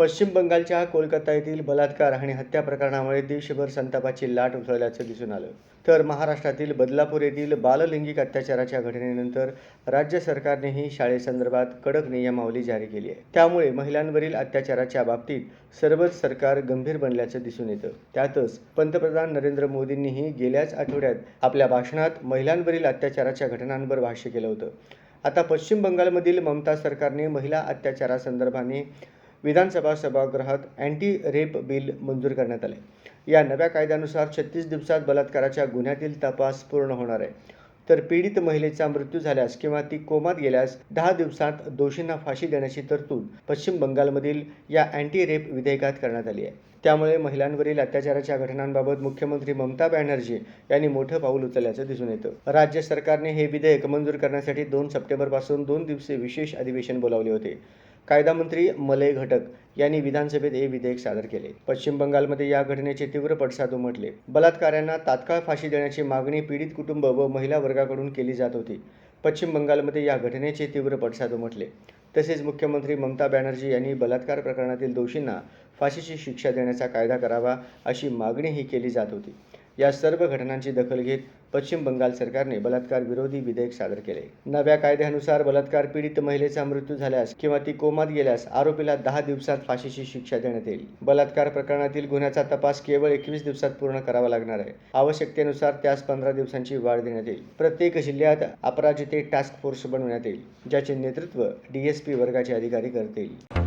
पश्चिम बंगालच्या कोलकाता येथील बलात्कार आणि हत्या प्रकरणामुळे देशभर संतापाची लाट उसळल्याचं दिसून आलं. तर महाराष्ट्रातील बदलापूर येथील बाललैंगिक अत्याचाराच्या घटनेनंतर राज्य सरकारनेही शाळेसंदर्भात कडक नियमावली जारी केली आहे. त्यामुळे महिलांवरील अत्याचाराच्या बाबतीत सर्वच सरकार गंभीर बनल्याचं दिसून येतं. त्यातच पंतप्रधान नरेंद्र मोदींनीही गेल्याच आठवड्यात आपल्या भाषणात महिलांवरील अत्याचाराच्या घटनांवर भाष्य केलं होतं. आता पश्चिम बंगालमधील ममता सरकारने महिला अत्याचारासंदर्भाने विधानसभा सभागृहात अँटी रेप बिल मंजूर करण्यात आले. या नव्या कायद्यानुसार छत्तीस दिवसात बलात्काराच्या गुन्ह्यातील तपास पूर्ण होणार आहे. तर पीडित महिलेचा मृत्यू झाल्यास किंवा ती कोमात गेल्यास दहा दिवसात दोषींना फाशी देण्याची तरतूद पश्चिम बंगालमधील या अँटी रेप विधेयकात करण्यात आली आहे. त्यामुळे महिलांवरील अत्याचाराच्या घटनांबाबत मुख्यमंत्री ममता बॅनर्जी यांनी मोठं पाऊल उचलल्याचं दिसून येतं. राज्य सरकारने हे विधेयक मंजूर करण्यासाठी दोन सप्टेंबरपासून दोन दिवसीय विशेष अधिवेशन बोलावले होते. कायदा मंत्री मलय घटक यांनी विधानसभेत हे विधेयक सादर केले. पश्चिम बंगालमध्ये या घटनेचे तीव्र पडसाद उमटले. बलात्काऱ्यांना तात्काळ फाशी देण्याची मागणी पीडित कुटुंब व महिला वर्गाकडून केली जात होती. पश्चिम बंगालमध्ये या घटनेचे तीव्र पडसाद उमटले. तसेच मुख्यमंत्री ममता बॅनर्जी यांनी बलात्कार प्रकरणातील दोषींना फाशीची शिक्षा देण्याचा कायदा करावा अशी मागणीही केली जात होती. या सर्व घटनांची दखल घेत पश्चिम बंगाल सरकारने बलात्कार विरोधी विधेयक सादर केले. नव्या कायद्यानुसार बलात्कार पीडित महिलेचा मृत्यू झाल्यास किंवा ती कोमात गेल्यास आरोपीला दहा दिवसात फाशीची शिक्षा देण्यात येईल. बलात्कार प्रकरणातील गुन्ह्याचा तपास केवळ एकवीस दिवसात पूर्ण करावा लागणार आहे. आवश्यकतेनुसार त्यास पंधरा दिवसांची वाढ देण्यात येईल. प्रत्येक जिल्ह्यात अपराजिते टास्क फोर्स बनवण्यात येईल ज्याचे नेतृत्व डीएसपी वर्गाचे अधिकारी करतील.